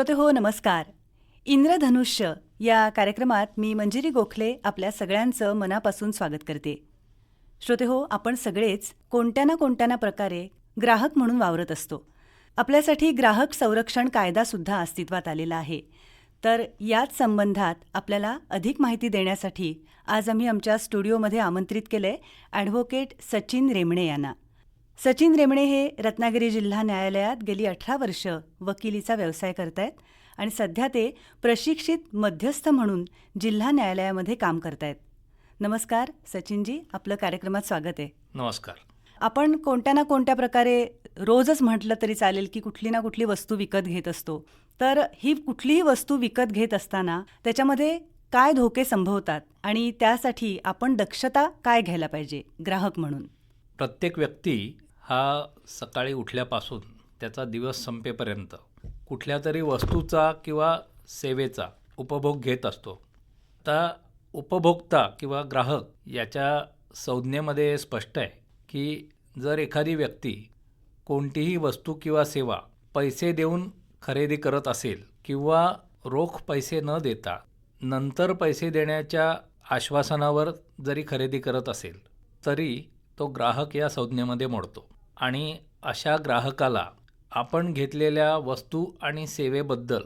श्रोते हो नमस्कार. इंद्रधनुष्य या कार्यक्रमात मी मंजिरी गोखले आपल्या सगळ्यांचं मनापासून स्वागत करते. श्रोते हो आपण सगळेच कोणत्या ना कोणत्या ना प्रकारे ग्राहक म्हणून वावरत असतो. आपल्यासाठी ग्राहक संरक्षण कायदासुद्धा अस्तित्वात आलेला आहे. तर याच संबंधात आपल्याला अधिक माहिती देण्यासाठी आज आम्ही आमच्या स्टुडिओमध्ये आमंत्रित केलं ॲडव्होकेट सचिन रेमणे यांना. सचिन रेमणे हे रत्नागिरी जिल्हा न्यायालयात गेली अठरा वर्ष वकिलीचा व्यवसाय करतायत आणि सध्या ते प्रशिक्षित मध्यस्थ म्हणून जिल्हा न्यायालयामध्ये काम करतायत. नमस्कार सचिनजी. आपलं कार्यक्रमात स्वागत आहे. नमस्कार. आपण कोणत्या ना कोणत्या प्रकारे रोजच म्हटलं तरी चालेल की कुठली ना कुठली वस्तू विकत घेत असतो. तर ही कुठलीही वस्तू विकत घेत असताना त्याच्यामध्ये काय धोके संभवतात आणि त्यासाठी आपण दक्षता काय घ्यायला पाहिजे ग्राहक म्हणून? प्रत्येक व्यक्ती हा सकाळी उठल्यापासून त्याचा दिवस संपेपर्यंत कुठल्या तरी वस्तूचा किंवा सेवेचा उपभोग घेत असतो. आता उपभोक्ता किंवा ग्राहक याच्या संज्ञेमध्ये स्पष्ट आहे की जर एखादी व्यक्ती कोणतीही वस्तू किंवा सेवा पैसे देऊन खरेदी करत असेल किंवा रोख पैसे न देता नंतर पैसे देण्याच्या आश्वासनावर जरी खरेदी करत असेल तरी तो ग्राहक या संज्ञेमध्ये मोडतो. आणि अशा ग्राहकाला आपण घेतलेल्या वस्तू आणि सेवेबद्दल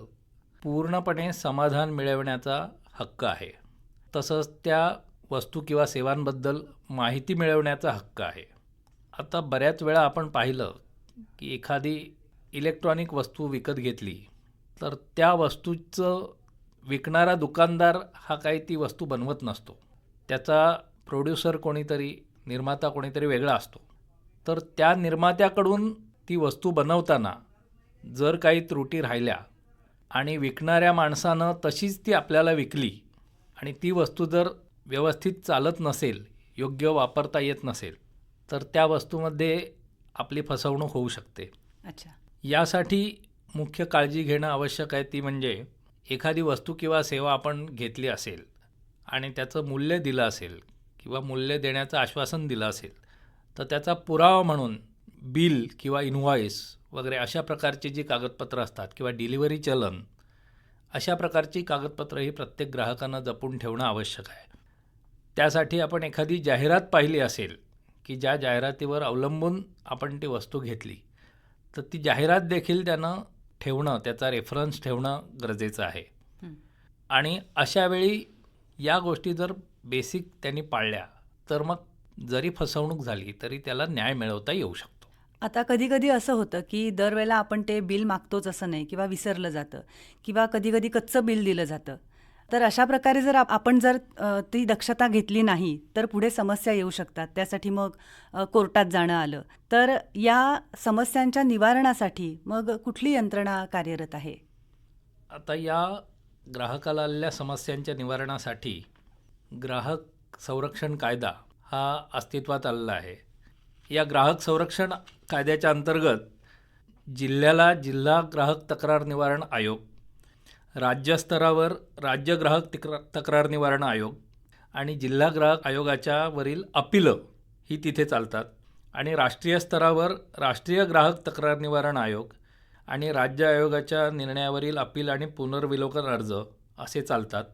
पूर्णपणे समाधान मिळवण्याचा हक्क आहे. तसंच त्या वस्तू किंवा सेवांबद्दल माहिती मिळवण्याचा हक्क आहे. आता बऱ्याच वेळा आपण पाहिलं की एखादी इलेक्ट्रॉनिक वस्तू विकत घेतली तर त्या वस्तूचं विकणारा दुकानदार हा काही ती वस्तू बनवत नसतो. त्याचा प्रोड्युसर कोणीतरी निर्माता कोणीतरी वेगळा असतो. तर त्या निर्मात्याकडून ती वस्तू बनवताना जर काही त्रुटी राहिल्या आणि विकणाऱ्या माणसानं तशीच ती आपल्याला विकली आणि ती वस्तू जर व्यवस्थित चालत नसेल योग्य वापरता येत नसेल तर त्या वस्तूमध्ये आपली फसवणूक होऊ शकते. अच्छा. यासाठी मुख्य काळजी घेणं आवश्यक आहे ती म्हणजे एखादी वस्तू किंवा सेवा आपण घेतली असेल आणि त्याचं मूल्य दिलं असेल किंवा मूल्य देण्याचं आश्वासन दिलं असेल तर त्याचा पुरावा म्हणून बिल किंवा इन्व्हॉइस वगैरे अशा प्रकारची जी कागदपत्रं असतात किंवा डिलिव्हरी चलन अशा प्रकारची कागदपत्रं ही प्रत्येक ग्राहकानं जपून ठेवणं आवश्यक आहे त्यासाठी आपण एखादी जाहिरात पाहिली असेल की ज्या जाहिरातीवर अवलंबून आपण ती वस्तू घेतली तर ती जाहिरात देखील त्यानं ठेवणं त्याचा रेफरन्स ठेवणं गरजेचं आहे. आणि अशा वेळी या गोष्टी जर बेसिक त्यांनी पाळल्या तर मग जरी फसवणूक झाली तरी त्याला न्याय मिळवता येऊ शकतो. आता कधी कधी असं होतं की दरवेळेला आपण ते बिल मागतोच असं नाही किंवा विसरलं जातं किंवा कधी कधी कच्चं बिल दिलं जातं. तर अशा प्रकारे जर आप- आपण जर ती दक्षता घेतली नाही तर पुढे समस्या येऊ शकतात. त्यासाठी मग कोर्टात जाणं आलं. तर या समस्यांच्या निवारणासाठी मग कुठली यंत्रणा कार्यरत आहे? आता या ग्राहकाला आलेल्या समस्यांच्या निवारणासाठी ग्राहक संरक्षण कायदा हा अस्तित्वात आलेला आहे. या ग्राहक संरक्षण कायद्याच्या अंतर्गत जिल्ह्याला जिल्हा ग्राहक तक्रार निवारण आयोग राज्यस्तरावर राज्य ग्राहक तिक्र तक्रार निवारण आयोग आणि जिल्हा ग्राहक आयोगाच्या वरील अपिलं ही तिथे चालतात आणि राष्ट्रीय स्तरावर राष्ट्रीय ग्राहक तक्रार निवारण आयोग आणि राज्य आयोगाच्या निर्णयावरील अपील आणि पुनर्विलोकन अर्ज असे चालतात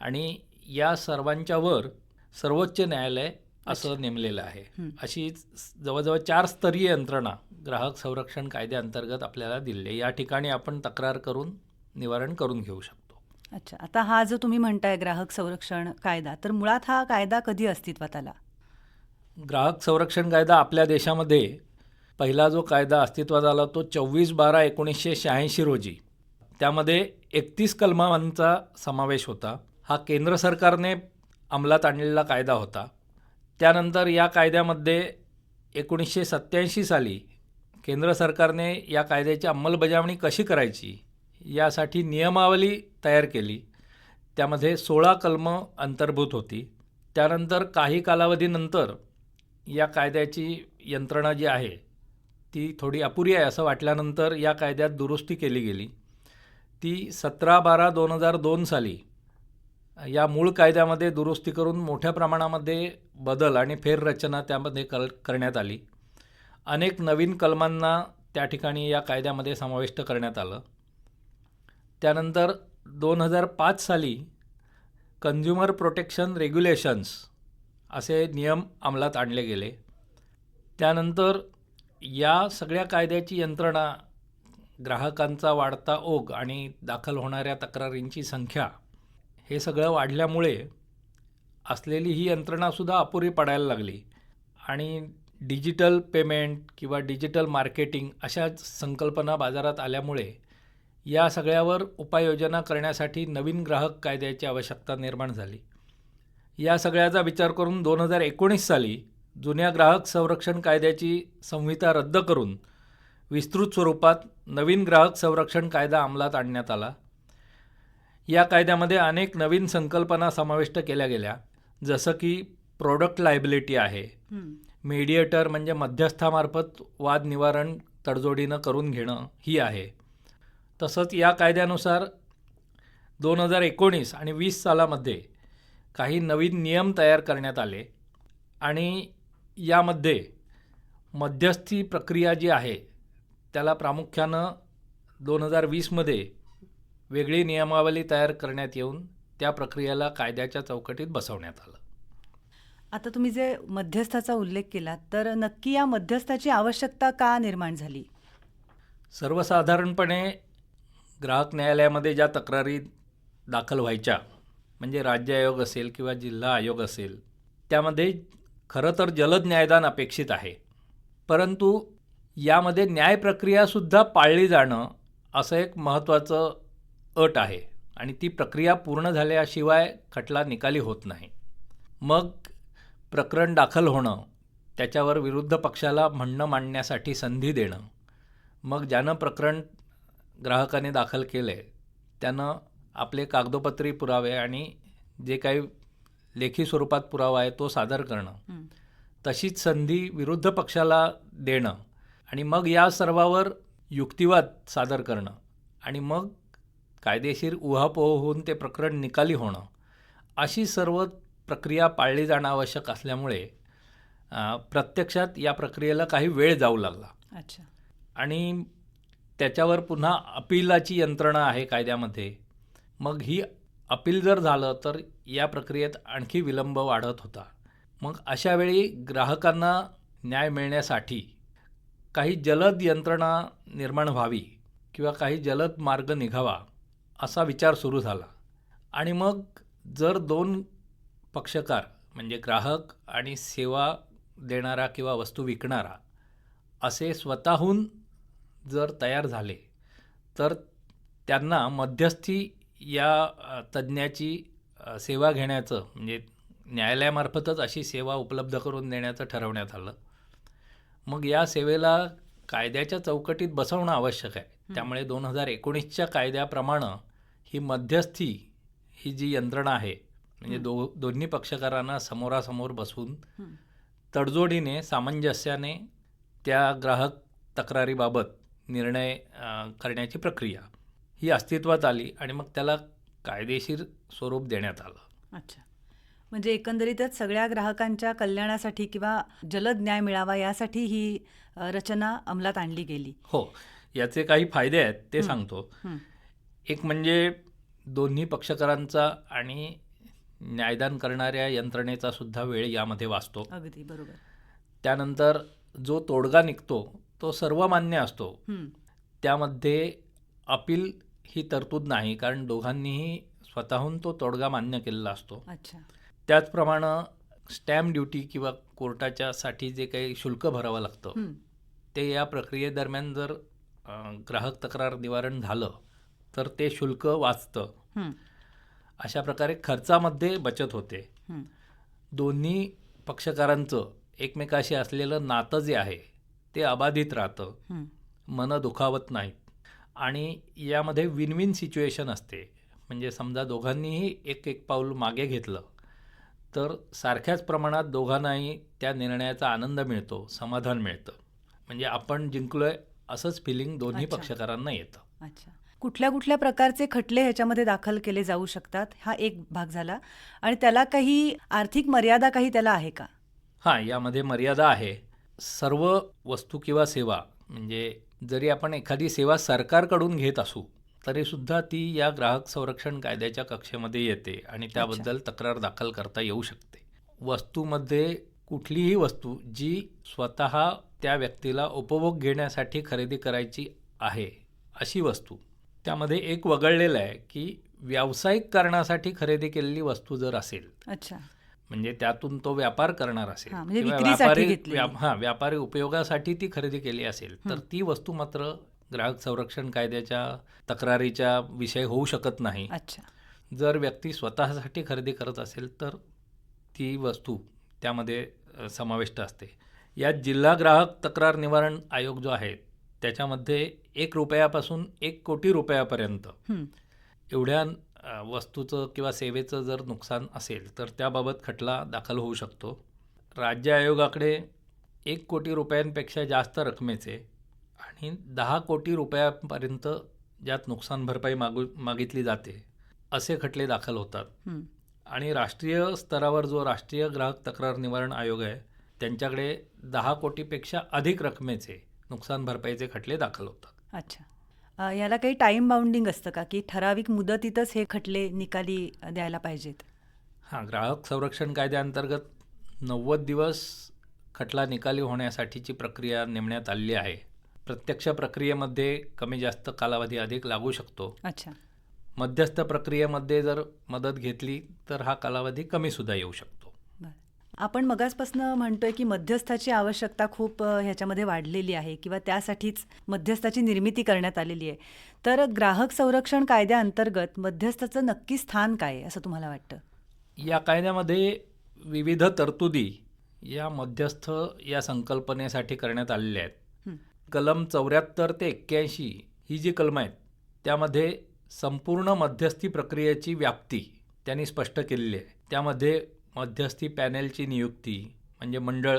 आणि या सर्वांच्यावर सर्वोच्च न्यायालय असं नेमलेलं आहे. अशी जवळजवळ चार स्तरीय यंत्रणा ग्राहक संरक्षण कायद्याअंतर्गत आपल्याला दिली आहे. या ठिकाणी आपण तक्रार करून निवारण करून घेऊ शकतो. अच्छा. आता हा जो तुम्ही म्हणताय ग्राहक संरक्षण कायदा तर मुळात हा कायदा कधी अस्तित्वात आला? ग्राहक संरक्षण कायदा आपल्या देशामध्ये पहिला जो कायदा अस्तित्वात आला तो चोवीस बारा एकोणीसशे शहाऐंशी रोजी. त्यामध्ये एकतीस कलमांचा समावेश होता. हा केंद्र सरकारने अंमलात आणलेला कायदा होता. त्यानंतर या कायद्यामध्ये एकोणीसशे सत्त्याऐंशी साली केंद्र सरकारने या कायद्याची अंमलबजावणी कशी करायची यासाठी नियमावली तयार केली. त्यामध्ये सोळा कलमं अंतर्भूत होती. त्यानंतर काही कालावधीनंतर या कायद्याची यंत्रणा जी आहे ती थोडी अपुरी आहे असं वाटल्यानंतर या कायद्यात दुरुस्ती केली गेली. ती सतरा बारा दोन हजार दोन साली या मूळ कायद्यामध्ये दुरुस्ती करून मोठ्या प्रमाणामध्ये बदल आणि फेररचना त्यामध्ये कल करण्यात आली. अनेक नवीन कलमांना त्या ठिकाणी या कायद्यामध्ये समाविष्ट करण्यात आलं. त्यानंतर दोन हजार पाच साली कन्झ्युमर प्रोटेक्शन रेग्युलेशन्स असे नियम अंमलात आणले गेले. त्यानंतर या सगळ्या कायद्याची यंत्रणा ग्राहकांचा वाढता ओघ आणि दाखल होणाऱ्या तक्रारींची संख्या हे सगळं वाढल्यामुळे असलेली ही यंत्रणासुद्धा अपुरी पडायला लागली. आणि डिजिटल पेमेंट किंवा डिजिटल मार्केटिंग अशा संकल्पना बाजारात आल्यामुळे या सगळ्यावर उपाययोजना करण्यासाठी नवीन ग्राहक कायद्याची आवश्यकता निर्माण झाली. या सगळ्याचा विचार करून दोन हजार एकोणीस साली जुन्या ग्राहक संरक्षण कायद्याची संहिता रद्द करून विस्तृत स्वरूपात नवीन ग्राहक संरक्षण कायदा अंमलात आणण्यात आला. या कायद्यामध्ये अनेक नवीन संकल्पना समाविष्ट केल्या गेल्या जसं की प्रोडक्ट लायबिलिटी आहे. मीडिएटर म्हणजे मध्यस्थामार्फत वाद निवारण तडजोडीनं करून घेणं ही आहे तसंच या कायद्यानुसार दोन हजार एकोणीस आणि वीस सालामध्ये काही नवीन नियम तयार करण्यात आले आणि यामध्ये मध्यस्थी प्रक्रिया जी आहे त्याला प्रामुख्यानं दोन हजार वीसमध्ये वेगळी नियमावली तयार करण्यात येऊन त्या प्रक्रियेला कायद्याच्या चौकटीत बसवण्यात आलं. आता तुम्ही जे मध्यस्थाचा उल्लेख केला तर नक्की या मध्यस्थाची आवश्यकता का निर्माण झाली? सर्वसाधारणपणे ग्राहक न्यायालयामध्ये ज्या तक्रारी दाखल व्हायच्या म्हणजे राज्य आयोग असेल किंवा जिल्हा आयोग असेल त्यामध्ये खरं तर जलद न्यायदान अपेक्षित आहे. परंतु यामध्ये न्याय प्रक्रियासुद्धा पाळली जाणं असं एक महत्त्वाचं अट आहे आणि ती प्रक्रिया पूर्ण झाल्याशिवाय खटला निकाली होत नाही मग प्रकरण दाखल होणं त्याच्यावर विरुद्ध पक्षाला म्हणणं मांडण्यासाठी संधी देणं मग ज्यानं प्रकरण ग्राहकाने दाखल केलं आहे त्यानं आपले कागदोपत्री पुरावे आणि जे काही लेखी स्वरूपात पुरावा आहे तो सादर करणं. तशीच संधी विरुद्ध पक्षाला देणं आणि मग या सर्वावर युक्तिवाद सादर करणं आणि मग कायदेशीर उहापोह होऊन ते प्रकरण निकाली होणं अशी सर्व प्रक्रिया पाळली जाणं आवश्यक असल्यामुळे प्रत्यक्षात या प्रक्रियेला काही वेळ जाऊ लागला. अच्छा. आणि त्याच्यावर पुन्हा अपिलाची यंत्रणा आहे कायद्यामध्ये. मग ही अपील जर झालं तर या प्रक्रियेत आणखी विलंब वाढत होता. मग अशा वेळी ग्राहकांना न्याय मिळण्यासाठी काही जलद यंत्रणा निर्माण व्हावी किंवा काही जलद मार्ग निघावा असा विचार सुरू झाला. आणि मग जर दोन पक्षकार म्हणजे ग्राहक आणि सेवा देणारा किंवा वस्तू विकणारा असे स्वतःहून जर तयार झाले तर त्यांना मध्यस्थी या तज्ज्ञाची सेवा घेण्याचं म्हणजे न्यायालयामार्फतच अशी सेवा उपलब्ध करून देण्याचं ठरवण्यात आलं. मग या सेवेला कायद्याच्या चौकटीत बसवणं आवश्यक आहे. त्यामुळे दोन हजार एकोणीसच्या कायद्याप्रमाणे ही मध्यस्थी ही जी यंत्रणा आहे म्हणजे दो दोन्ही पक्षकारांना समोरासमोर बसवून हं. तडजोडीने सामंजस्याने त्या ग्राहक तक्रारीबाबत निर्णय करण्याची प्रक्रिया ही अस्तित्वात आली आणि मग त्याला कायदेशीर स्वरूप देण्यात आलं. अच्छा. म्हणजे एकंदरीतच सगळ्या ग्राहकांच्या कल्याणासाठी किंवा जलद न्याय मिळावा यासाठी ही रचना अंमलात आणली गेली. हो याचे काही फायदे आहेत ते सांगतो. एक म्हणजे दोन्ही पक्षकारांचा आणि न्यायदान करणाऱ्या यंत्रणेचा सुद्धा वेळ यामध्ये वाचतो. अगदी बरोबर. त्यानंतर जो तोडगा निघतो तो सर्वमान्य असतो. त्यामध्ये अपील ही तरतूद नाही कारण दोघांनीही स्वतःहून तो तोडगा मान्य केलेला असतो. अच्छा. त्याचप्रमाणे स्टॅम्प ड्युटी किंवा कोर्टाच्यासाठी जे काही शुल्क भरावं लागतं. ते या प्रक्रियेदरम्यान जर ग्राहक तक्रार निवारण झालं तर ते शुल्क वाचतं. अशा प्रकारे खर्चामध्ये बचत होते. दोन्ही पक्षकारांचं एकमेकाशी असलेलं नातं जे आहे ते अबाधित राहतं हं. मनं दुखावत नाहीत आणि यामध्ये विन विन सिच्युएशन असते म्हणजे समजा दोघांनीही एक एक पाऊल मागे घेतलं तर सारख्याच प्रमाणात दोघांनाही त्या निर्णयाचा आनंद मिळतो समाधान मिळतं. म्हणजे आपण जिंकलोय असंच फिलिंग दोन्ही. पक्षकारांना येतं. अच्छा. कुठल्या कुठल्या प्रकारचे खटले ह्याच्यामध्ये दाखल केले जाऊ शकतात? हा एक भाग झाला. आणि त्याला काही आर्थिक मर्यादा काही त्याला आहे का? हां यामध्ये मर्यादा आहे. सर्व वस्तू किंवा सेवा म्हणजे जरी आपण एखादी सेवा सरकारकडून घेत असू तरीसुद्धा ती या ग्राहक संरक्षण कायद्याच्या कक्षेमध्ये येते आणि त्याबद्दल तक्रार दाखल करता येऊ शकते. वस्तूमध्ये कुठलीही वस्तू जी स्वतः त्या व्यक्तीला उपभोग घेण्यासाठी खरेदी करायची आहे अशी वस्तू. त्यामध्ये एक वगळलेलं आहे की व्यावसायिक कारणासाठी खरेदी केलेली वस्तू जर असेल अच्छा. म्हणजे त्यातून तो व्यापार करणार असेल म्हणजे व्यापारी हां व्यापारी उपयोगासाठी ती खरेदी केली असेल तर ती वस्तू मात्र ग्राहक संरक्षण कायद्याच्या तक्रारीच्या विषय होऊ शकत नाही. अच्छा. जर व्यक्ती स्वतःसाठी खरेदी करत असेल तर ती वस्तू त्यामध्ये समाविष्ट असते. यात जिल्हा ग्राहक तक्रार निवारण आयोग जो आहे त्याच्यामध्ये एक रुपयापासून एक कोटी रुपयापर्यंत. एवढ्या वस्तूचं किंवा सेवेचं जर नुकसान असेल तर त्याबाबत खटला दाखल होऊ शकतो. राज्य आयोगाकडे एक कोटी रुपयांपेक्षा जास्त रकमेचे आणि दहा कोटी रुपयापर्यंत ज्यात नुकसान भरपाई मागू मागितली जाते असे खटले दाखल होतात. हं. आणि राष्ट्रीय स्तरावर जो राष्ट्रीय ग्राहक तक्रार निवारण आयोग आहे त्यांच्याकडे दहा कोटीपेक्षा अधिक रकमेचे नुकसान भरपाईचे खटले दाखल होतात. अच्छा. याला काही टाईम बाउंडिंग असतं का? की ठराविक मुदतीतच हे खटले निकाली द्यायला पाहिजेत? हां ग्राहक संरक्षण कायद्याअंतर्गत नव्वद दिवस खटला निकाली होण्यासाठीची प्रक्रिया नेमण्यात आलेली आहे. प्रत्यक्ष प्रक्रियेमध्ये कमी जास्त कालावधी अधिक लागू शकतो. अच्छा. मध्यस्थ प्रक्रियेमध्ये जर मदत घेतली तर हा कालावधी कमीसुद्धा येऊ शकतो. आपण मगासपासून म्हणतोय की मध्यस्थाची आवश्यकता खूप ह्याच्यामध्ये वाढलेली आहे किंवा त्यासाठीच मध्यस्थाची निर्मिती करण्यात आलेली आहे. तर ग्राहक संरक्षण कायद्याअंतर्गत मध्यस्थाचं नक्की स्थान काय असं तुम्हाला वाटतं? या कायद्यामध्ये विविध तरतुदी या मध्यस्थ या संकल्पनेसाठी करण्यात आलेल्या आहेत. कलम चौऱ्याहत्तर ते एक्क्याऐंशी ही जी कलमं आहेत त्यामध्ये संपूर्ण मध्यस्थी प्रक्रियेची व्याप्ती त्यांनी स्पष्ट केलेली आहे. त्यामध्ये मध्यस्थी पॅनेलची नियुक्ती म्हणजे मंडळ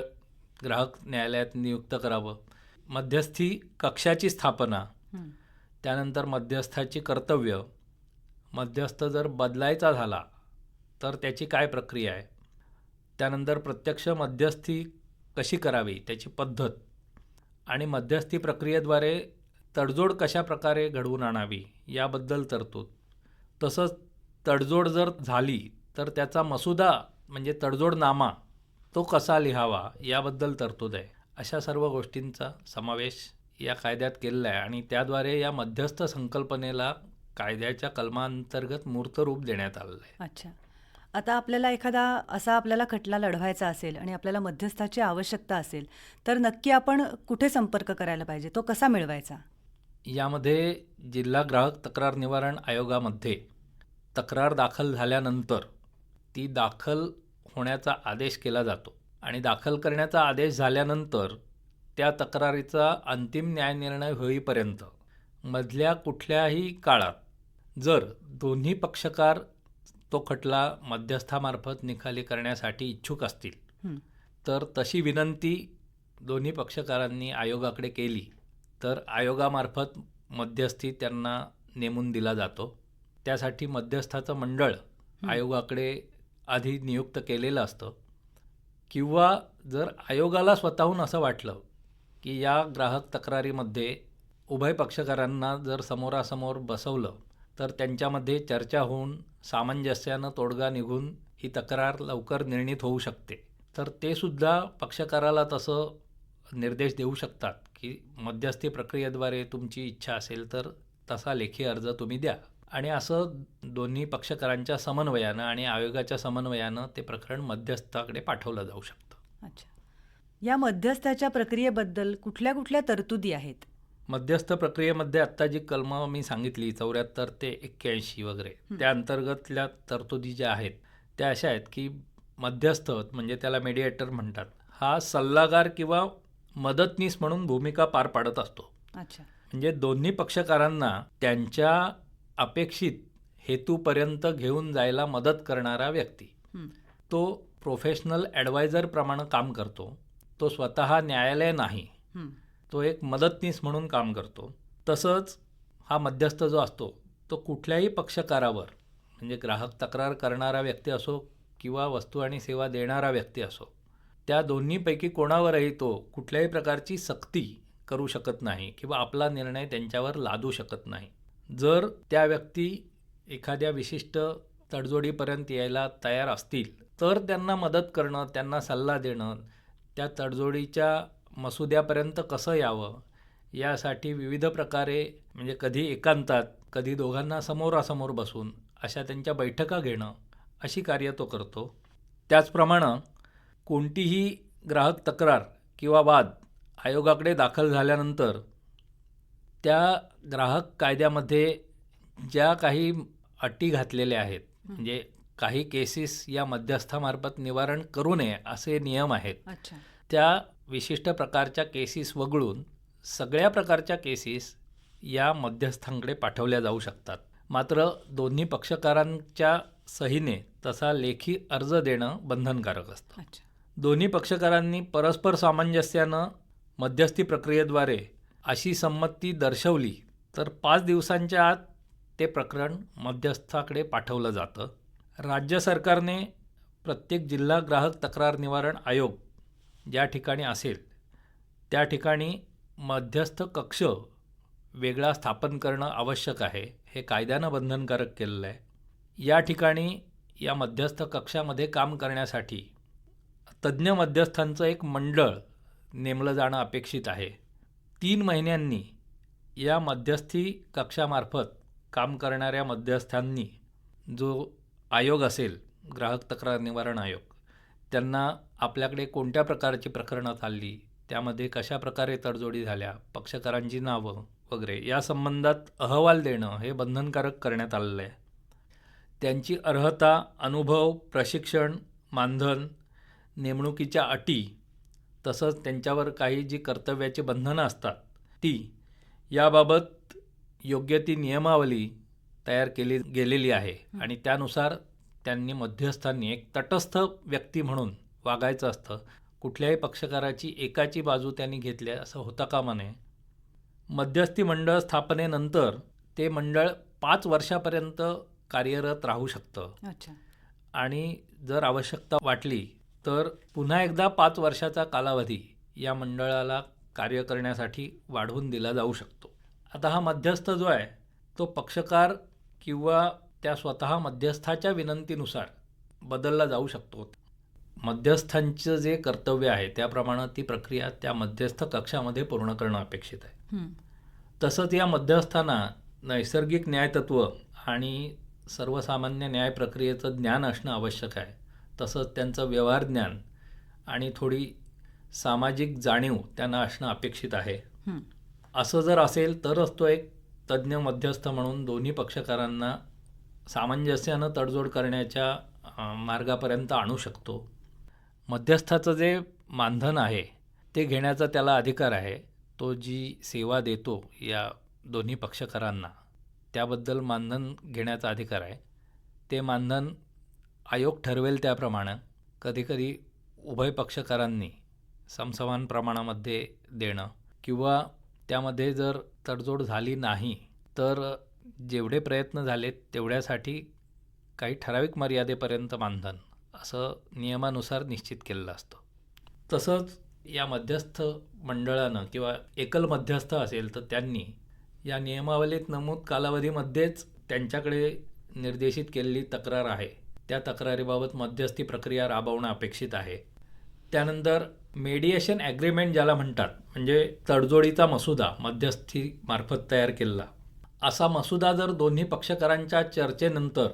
ग्राहक न्यायालयात नियुक्त करावं. मध्यस्थी कक्षाची स्थापना. त्यानंतर मध्यस्थाची कर्तव्य. मध्यस्थ जर बदलायचा झाला तर त्याची काय प्रक्रिया आहे? त्यानंतर प्रत्यक्ष मध्यस्थी कशी करावी? त्याची पद्धत. आणि मध्यस्थी प्रक्रियेद्वारे तडजोड कशा प्रकारे घडवून आणावी याबद्दल तरतूद. तसंच तडजोड जर झाली तर त्याचा मसुदा म्हणजे तडजोडनामा तो कसा लिहावा याबद्दल तरतूद आहे. अशा सर्व गोष्टींचा समावेश या कायद्यात केलेला आहे आणि त्याद्वारे या मध्यस्थ संकल्पनेला कायद्याच्या कलमांतर्गत मूर्त रूप देण्यात आलेलं आहे. अच्छा. आता आपल्याला एखादा असा आपल्याला खटला लढवायचा असेल आणि आपल्याला मध्यस्थाची आवश्यकता असेल तर नक्की आपण कुठे संपर्क करायला पाहिजे? तो कसा मिळवायचा? यामध्ये जिल्हा ग्राहक तक्रार निवारण आयोगामध्ये तक्रार दाखल झाल्यानंतर ती दाखल होण्याचा आदेश केला जातो आणि दाखल करण्याचा आदेश झाल्यानंतर त्या तक्रारीचा अंतिम न्यायनिर्णय होईपर्यंत मधल्या कुठल्याही काळात जर दोन्ही पक्षकार तो खटला मध्यस्थामार्फत निकाली करण्यासाठी इच्छुक असतील. तर तशी विनंती दोन्ही पक्षकारांनी आयोगाकडे केली तर आयोगामार्फत मध्यस्थी त्यांना नेमून दिला जातो. त्यासाठी मध्यस्थाचं मंडळ आयोगाकडे आधी नियुक्त केलेलं असतं. किंवा जर आयोगाला स्वतःहून असं वाटलं की या ग्राहक तक्रारीमध्ये उभय पक्षकारांना जर समोरासमोर बसवलं तर त्यांच्यामध्ये चर्चा होऊन सामंजस्यानं तोडगा निघून ही तक्रार लवकर निर्णित होऊ शकते. तर ते सुद्धा पक्षकाराला तसं निर्देश देऊ शकतात की मध्यस्थी प्रक्रियेद्वारे तुमची इच्छा असेल तर तसा लेखी अर्ज तुम्ही द्या. आणि असं दोन्ही पक्षकारांच्या समन्वयानं आणि आयोगाच्या समन्वयानं ते प्रकरण मध्यस्थाकडे पाठवलं जाऊ शकतं. अच्छा. या मध्यस्थाच्या प्रक्रियेबद्दल कुठल्या कुठल्या तरतुदी आहेत? मध्यस्थ प्रक्रियेमध्ये आत्ता जी कलमं मी सांगितली चौऱ्याहत्तर ते एक्क्याऐंशी वगैरे त्या अंतर्गतल्या तरतुदी ज्या आहेत त्या अशा आहेत की मध्यस्थ म्हणजे त्याला मेडिएटर म्हणतात. हा सल्लागार किंवा मदतनीस म्हणून भूमिका पार पाडत असतो. म्हणजे दोन्ही पक्षकारांना त्यांच्या अपेक्षित हेतूपर्यंत घेऊन जायला मदत करणारा व्यक्ती. तो प्रोफेशनल ॲडवायझरप्रमाणे काम करतो. तो स्वतः न्यायालय नाही. तो एक मदतनीस म्हणून काम करतो. तसंच हा मध्यस्थ जो असतो तो कुठल्याही पक्षकारावर म्हणजे ग्राहक तक्रार करणारा व्यक्ती असो किंवा वस्तू आणि सेवा देणारा व्यक्ती असो त्या दोन्हीपैकी कोणावरही तो कुठल्याही प्रकारची सक्ती करू शकत नाही किंवा आपला निर्णय त्यांच्यावर लादू शकत नाही. जर त्या व्यक्ती एखाद्या विशिष्ट तडजोडीपर्यंत यायला तयार असतील तर त्यांना मदत करणं त्यांना सल्ला देणं त्या तडजोडीच्या मसुद्यापर्यंत कसं यावं? यासाठी विविध प्रकारे म्हणजे कधी एकांतात कधी दोघांना समोरासमोर बसून अशा त्यांच्या बैठका घेणं अशी कार्य तो करतो. त्याचप्रमाणे कोणतीही ग्राहक तक्रार किंवा वाद आयोगाकडे दाखल झाल्यानंतर त्या ग्राहक कायद्यामध्ये ज्या काही अटी घातलेल्या आहेत म्हणजे काही केसेस या मध्यस्थामार्फत निवारण करू नये असे नियम आहेत त्या विशिष्ट प्रकारच्या केसेस वगळून सगळ्या प्रकारच्या केसेस या मध्यस्थांकडे पाठवल्या जाऊ शकतात. मात्र दोन्ही पक्षकारांच्या सहीने तसा लेखी अर्ज देणं बंधनकारक असतं. दोन्ही पक्षकारांनी परस्पर सामंजस्यानं मध्यस्थी प्रक्रियेद्वारे अशी संमती दर्शवली तर पाच दिवसांच्या आत ते प्रकरण मध्यस्थाकडे पाठवलं जातं. राज्य सरकारने प्रत्येक जिल्हा ग्राहक तक्रार निवारण आयोग ज्या ठिकाणी असेल त्या ठिकाणी मध्यस्थ कक्ष वेगळा स्थापन करणं आवश्यक आहे. हे कायद्यानं बंधनकारक केलेलं आहे. या ठिकाणी या मध्यस्थ कक्षामध्ये काम करण्यासाठी तज्ज्ञ मध्यस्थांचं एक मंडळ नेमलं जाणं अपेक्षित आहे. तीन महिन्यांनी या मध्यस्थी कक्षामार्फत काम करणाऱ्या मध्यस्थांनी जो आयोग असेल ग्राहक तक्रार निवारण आयोग त्यांना आपल्याकडे कोणत्या प्रकारची प्रकरणं चालली त्यामध्ये कशा प्रकारे तडजोडी झाल्या पक्षकारांची नावं वगैरे या संबंधात अहवाल देणं हे बंधनकारक करण्यात आलेलं आहे. त्यांची अर्हता अनुभव प्रशिक्षण मानधन नेमणुकीच्या अटी तसंच त्यांच्यावर काही जी कर्तव्याची बंधनं असतात ती याबाबत योग्य ती नियमावली तयार केली गेलेली आहे. आणि त्यानुसार त्यांनी मध्यस्थांनी एक तटस्थ व्यक्ती म्हणून वागायचं असतं. कुठल्याही पक्षकाराची एकाची बाजू त्यांनी घेतली असं होता कामा नये. मध्यस्थी मंडळ स्थापनेनंतर ते मंडळ पाच वर्षापर्यंत कार्यरत राहू शकतं. अच्छा. आणि जर आवश्यकता वाटली तर पुन्हा एकदा पाच वर्षाचा कालावधी या मंडळाला कार्य करण्यासाठी वाढवून दिला जाऊ शकतो. आता हा मध्यस्थ जो आहे तो पक्षकार किंवा त्या स्वतः मध्यस्थाच्या विनंतीनुसार बदलला जाऊ शकतो मध्यस्थांचं जे कर्तव्य आहे त्याप्रमाणे ती प्रक्रिया त्या मध्यस्थ कक्षामध्ये पूर्ण करणं अपेक्षित आहे. तसंच या मध्यस्थांना नैसर्गिक न्यायतत्व आणि सर्वसामान्य न्याय प्रक्रियेचं ज्ञान असणं आवश्यक आहे तसंच त्यांचं व्यवहार ज्ञान आणि थोडी सामाजिक जाणीव त्यांना असणं अपेक्षित आहे. असं जर असेल तरच तो एक तज्ज्ञ मध्यस्थ म्हणून दोन्ही पक्षकारांना सामंजस्यानं तडजोड करण्याच्या मार्गापर्यंत आणू शकतो. मध्यस्थाचं जे मानधन आहे ते घेण्याचा त्याला अधिकार आहे. तो जी सेवा देतो या दोन्ही पक्षकारांना त्याबद्दल मानधन घेण्याचा अधिकार आहे. ते मानधन आयोग ठरवेल त्याप्रमाणे. कधीकधी उभय पक्षकारांनी समसमान प्रमाणामध्ये देणं किंवा त्यामध्ये जर तडजोड झाली नाही तर जेवढे प्रयत्न झालेत तेवढ्यासाठी काही ठराविक मर्यादेपर्यंत मानधन असं नियमानुसार निश्चित केलेलं असतं. तसंच या मध्यस्थ मंडळानं किंवा एकल मध्यस्थ असेल तर त्यांनी या नियमावलीत नमूद कालावधीमध्येच त्यांच्याकडे निर्देशित केलेली तक्रार आहे. त्या तक्रारीबाबत मध्यस्थी प्रक्रिया राबवणं अपेक्षित आहे. त्यानंतर मेडिएशन ॲग्रीमेंट ज्याला म्हणतात म्हणजे तडजोडीचा मसुदा मध्यस्थीमार्फत तयार केलेला. असा मसुदा जर दोन्ही पक्षकारांच्या चर्चेनंतर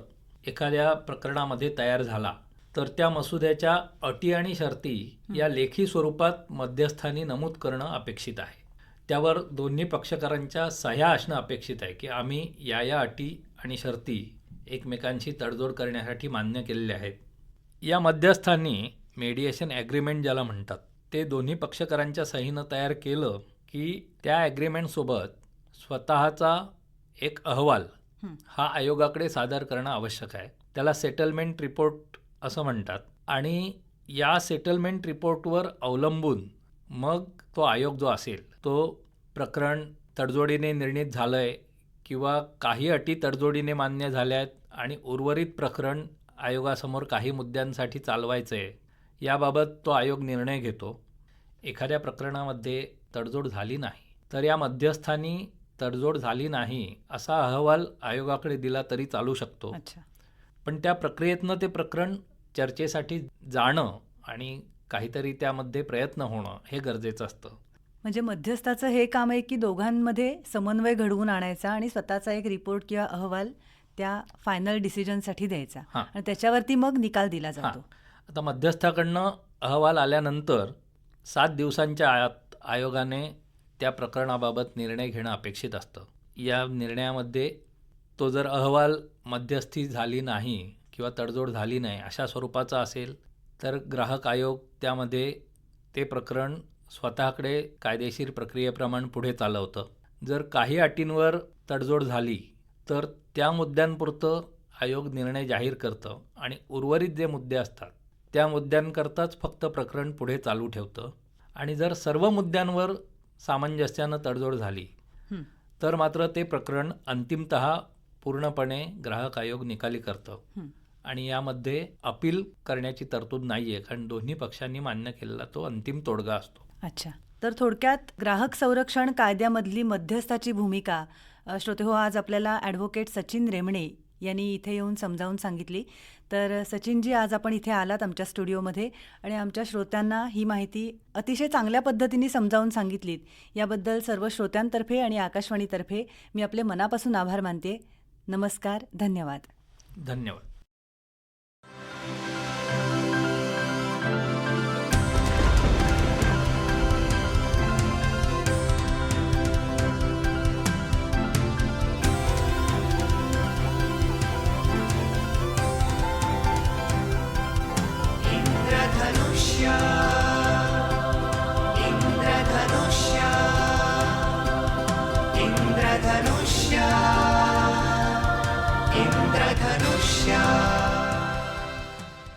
एखाद्या प्रकरणामध्ये तयार झाला तर त्या मसुद्याच्या अटी आणि शर्ती या लेखी स्वरूपात मध्यस्थांनी नमूद करणं अपेक्षित आहे. त्यावर दोन्ही पक्षकारांच्या सह्या असणं अपेक्षित आहे की आम्ही या या अटी आणि शर्ती एकमेकांशी तडजोड करण्यासाठी मान्य केलेल्या आहेत. या मध्यस्थांनी मेडिएशन ॲग्रीमेंट ज्याला म्हणतात ते दोन्ही पक्षकारांच्या सहीनं तयार केलं की त्या ॲग्रीमेंटसोबत स्वतःचा एक अहवाल हं. आयोगाकडे सादर करणं आवश्यक आहे. त्याला सेटलमेंट रिपोर्ट असं म्हणतात. आणि या सेटलमेंट रिपोर्टवर अवलंबून मग तो आयोग जो असेल तो प्रकरण तडजोडीने निर्णित झालं आहे किंवा काही अटी तडजोडीने मान्य झाल्या आहेत आणि उर्वरित प्रकरण आयोगासमोर काही मुद्द्यांसाठी चालवायचं आहे याबाबत तो आयोग निर्णय घेतो. एखाद्या प्रकरणामध्ये तडजोड झाली नाही तर या मध्यस्थानी तडजोड झाली नाही असा अहवाल आयोगाकडे दिला तरी चालू शकतो. अच्छा. पण त्या प्रक्रियेतनं ते प्रकरण चर्चेसाठी जाणं आणि काहीतरी त्यामध्ये प्रयत्न होणं हे गरजेचं असतं. म्हणजे मध्यस्थाचं हे काम आहे की दोघांमध्ये समन्वय घडवून आणायचा आणि स्वतःचा एक रिपोर्ट किंवा अहवाल त्या फायनल डिसिजनसाठी द्यायचा. आणि त्याच्यावरती मग निकाल दिला जातो. आता मध्यस्थाकडनं अहवाल आल्यानंतर सात दिवसांच्या आत आयोगाने त्या प्रकरणाबाबत निर्णय घेणं अपेक्षित असतं. या निर्णयामध्ये तो जर अहवाल मध्यस्थी झाली नाही किंवा तडजोड झाली नाही अशा स्वरूपाचा असेल तर ग्राहक आयोग त्यामध्ये ते प्रकरण स्वतःकडे कायदेशीर प्रक्रियेप्रमाणे पुढे चालवतं. जर काही अटींवर तडजोड झाली तर त्या मुद्द्यांपुरतं आयोग निर्णय जाहीर करतं आणि उर्वरित जे मुद्दे असतात त्या मुद्द्यांकरताच फक्त प्रकरण पुढे चालू ठेवतं. आणि जर सर्व मुद्द्यांवर सामंजस्यानं तडजोड झाली. तर मात्र ते प्रकरण अंतिमत पूर्णपणे ग्राहक आयोग निकाली करतं. आणि यामध्ये अपील करण्याची तरतूद नाही आहे कारण दोन्ही पक्षांनी मान्य केलेला तो अंतिम तोडगा असतो. अच्छा. तर थोडक्यात ग्राहक संरक्षण कायद्यामधली मध्यस्थाची भूमिका श्रोते हो आज आपल्याला ॲडव्होकेट सचिन रेमणे यांनी इथे येऊन समजावून सांगितली. तर सचिनजी आज आपण इथे आलात आमच्या स्टुडिओमध्ये आणि आमच्या श्रोत्यांना ही माहिती अतिशय चांगल्या पद्धतीने समजावून सांगितलीत. याबद्दल सर्व श्रोत्यांतर्फे आणि आकाशवाणीतर्फे मी आपले मनापासून आभार मानते. नमस्कार धन्यवाद. धन्यवाद. Yeah.